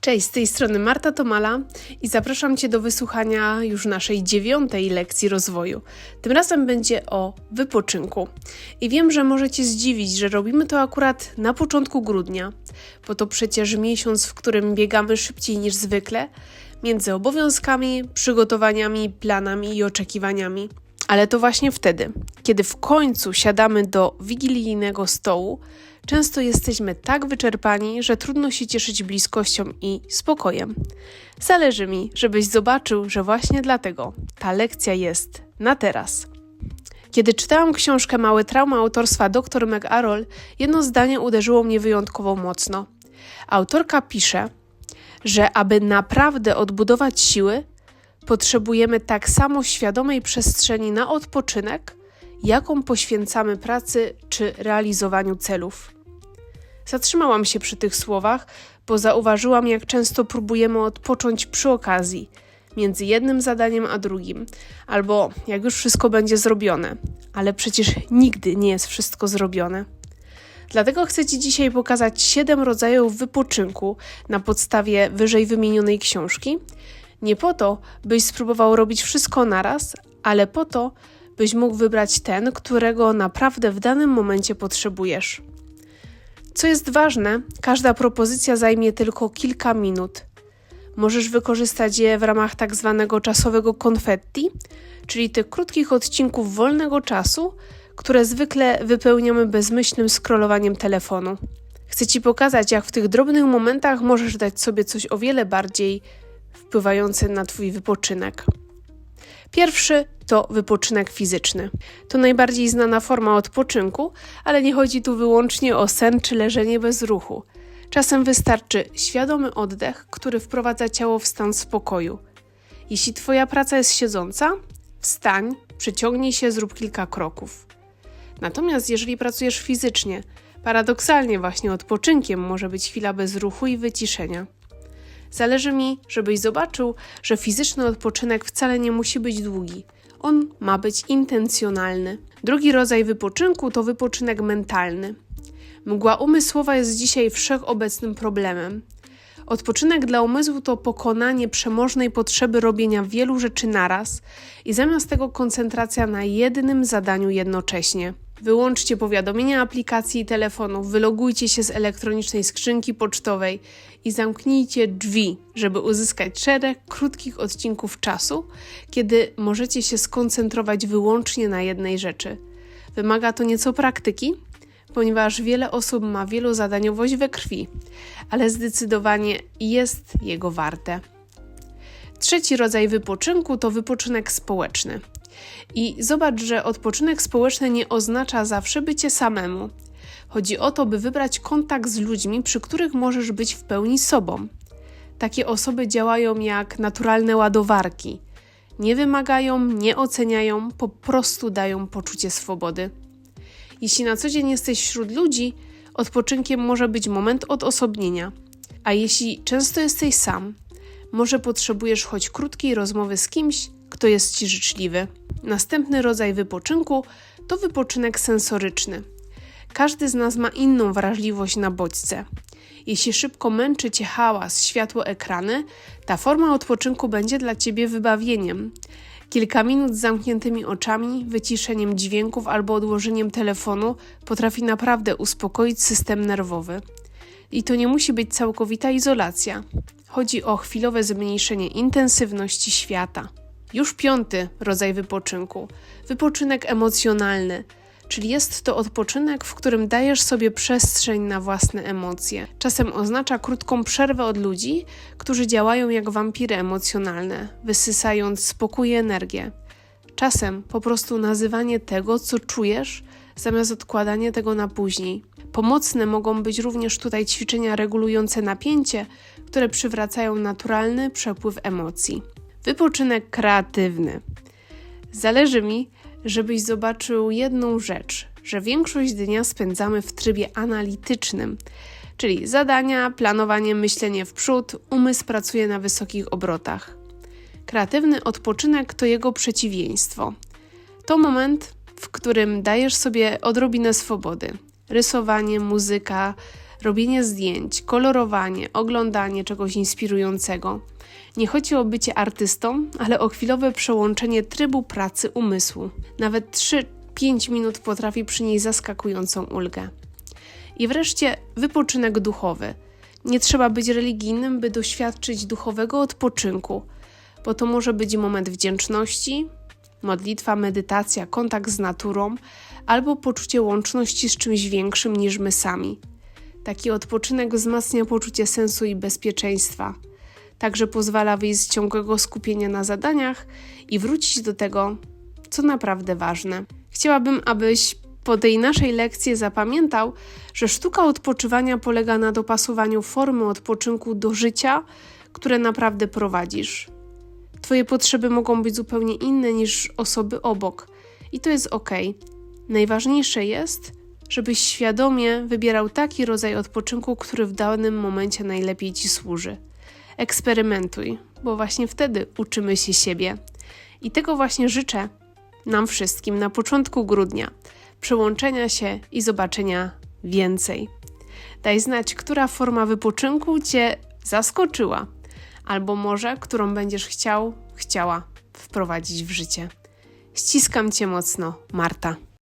Cześć, z tej strony Marta Tomala i zapraszam Cię do wysłuchania już naszej dziewiątej lekcji rozwoju. Tym razem będzie o wypoczynku. I wiem, że możecie zdziwić, że robimy to akurat na początku grudnia, bo to przecież miesiąc, w którym biegamy szybciej niż zwykle, między obowiązkami, przygotowaniami, planami i oczekiwaniami. Ale to właśnie wtedy, kiedy w końcu siadamy do wigilijnego stołu, często jesteśmy tak wyczerpani, że trudno się cieszyć bliskością i spokojem. Zależy mi, żebyś zobaczył, że właśnie dlatego ta lekcja jest na teraz. Kiedy czytałam książkę Małe trauma autorstwa dr Meg Arol, jedno zdanie uderzyło mnie wyjątkowo mocno. Autorka pisze, że aby naprawdę odbudować siły, potrzebujemy tak samo świadomej przestrzeni na odpoczynek, jaką poświęcamy pracy czy realizowaniu celów. Zatrzymałam się przy tych słowach, bo zauważyłam, jak często próbujemy odpocząć przy okazji, między jednym zadaniem a drugim, albo jak już wszystko będzie zrobione, ale przecież nigdy nie jest wszystko zrobione. Dlatego chcę Ci dzisiaj pokazać 7 rodzajów wypoczynku na podstawie wyżej wymienionej książki. Nie po to, byś spróbował robić wszystko naraz, ale po to, byś mógł wybrać ten, którego naprawdę w danym momencie potrzebujesz. Co jest ważne, każda propozycja zajmie tylko kilka minut. Możesz wykorzystać je w ramach tak zwanego czasowego konfetti, czyli tych krótkich odcinków wolnego czasu, które zwykle wypełniamy bezmyślnym scrollowaniem telefonu. Chcę Ci pokazać, jak w tych drobnych momentach możesz dać sobie coś o wiele bardziej wpływające na Twój wypoczynek. Pierwszy to wypoczynek fizyczny. To najbardziej znana forma odpoczynku, ale nie chodzi tu wyłącznie o sen czy leżenie bez ruchu. Czasem wystarczy świadomy oddech, który wprowadza ciało w stan spokoju. Jeśli Twoja praca jest siedząca, wstań, przeciągnij się, zrób kilka kroków. Natomiast jeżeli pracujesz fizycznie, paradoksalnie właśnie odpoczynkiem może być chwila bez ruchu i wyciszenia. Zależy mi, żebyś zobaczył, że fizyczny odpoczynek wcale nie musi być długi. On ma być intencjonalny. Drugi rodzaj wypoczynku to wypoczynek mentalny. Mgła umysłowa jest dzisiaj wszechobecnym problemem. Odpoczynek dla umysłu to pokonanie przemożnej potrzeby robienia wielu rzeczy naraz i zamiast tego koncentracja na jednym zadaniu jednocześnie. Wyłączcie powiadomienia aplikacji i telefonów, wylogujcie się z elektronicznej skrzynki pocztowej i zamknijcie drzwi, żeby uzyskać szereg krótkich odcinków czasu, kiedy możecie się skoncentrować wyłącznie na jednej rzeczy. Wymaga to nieco praktyki, ponieważ wiele osób ma wielozadaniowość we krwi, ale zdecydowanie jest jego warte. Trzeci rodzaj wypoczynku to wypoczynek społeczny. I zobacz, że odpoczynek społeczny nie oznacza zawsze bycie samemu. Chodzi o to, by wybrać kontakt z ludźmi, przy których możesz być w pełni sobą. Takie osoby działają jak naturalne ładowarki. Nie wymagają, nie oceniają, po prostu dają poczucie swobody. Jeśli na co dzień jesteś wśród ludzi, odpoczynkiem może być moment odosobnienia. A jeśli często jesteś sam, może potrzebujesz choć krótkiej rozmowy z kimś, kto jest ci życzliwy. Następny rodzaj wypoczynku to wypoczynek sensoryczny. Każdy z nas ma inną wrażliwość na bodźce. Jeśli szybko męczy cię hałas, światło, ekrany, ta forma odpoczynku będzie dla ciebie wybawieniem. Kilka minut z zamkniętymi oczami, wyciszeniem dźwięków albo odłożeniem telefonu potrafi naprawdę uspokoić system nerwowy. I to nie musi być całkowita izolacja. Chodzi o chwilowe zmniejszenie intensywności świata. Już piąty rodzaj wypoczynku wypoczynek emocjonalny, czyli jest to odpoczynek, w którym dajesz sobie przestrzeń na własne emocje. Czasem oznacza krótką przerwę od ludzi, którzy działają jak wampiry emocjonalne, wysysając spokój i energię. Czasem po prostu nazywanie tego, co czujesz, zamiast odkładanie tego na później. Pomocne mogą być również tutaj ćwiczenia regulujące napięcie, które przywracają naturalny przepływ emocji. Wypoczynek kreatywny. Zależy mi, żebyś zobaczył jedną rzecz, że większość dnia spędzamy w trybie analitycznym, czyli zadania, planowanie, myślenie w przód, umysł pracuje na wysokich obrotach. Kreatywny odpoczynek to jego przeciwieństwo. To moment, w którym dajesz sobie odrobinę swobody. Rysowanie, muzyka, robienie zdjęć, kolorowanie, oglądanie czegoś inspirującego. Nie chodzi o bycie artystą, ale o chwilowe przełączenie trybu pracy umysłu. Nawet 3-5 minut potrafi przynieść zaskakującą ulgę. I wreszcie wypoczynek duchowy. Nie trzeba być religijnym, by doświadczyć duchowego odpoczynku, bo to może być moment wdzięczności, modlitwa, medytacja, kontakt z naturą albo poczucie łączności z czymś większym niż my sami. Taki odpoczynek wzmacnia poczucie sensu i bezpieczeństwa. Także pozwala wyjść z ciągłego skupienia na zadaniach i wrócić do tego, co naprawdę ważne. Chciałabym, abyś po tej naszej lekcji zapamiętał, że sztuka odpoczywania polega na dopasowaniu formy odpoczynku do życia, które naprawdę prowadzisz. Twoje potrzeby mogą być zupełnie inne niż osoby obok, i to jest ok. Najważniejsze jest, żebyś świadomie wybierał taki rodzaj odpoczynku, który w danym momencie najlepiej ci służy. Eksperymentuj, bo właśnie wtedy uczymy się siebie. I tego właśnie życzę nam wszystkim na początku grudnia. Przełączenia się i zobaczenia więcej. Daj znać, która forma wypoczynku Cię zaskoczyła, albo może którą będziesz chciał, chciała wprowadzić w życie. Ściskam Cię mocno, Marta.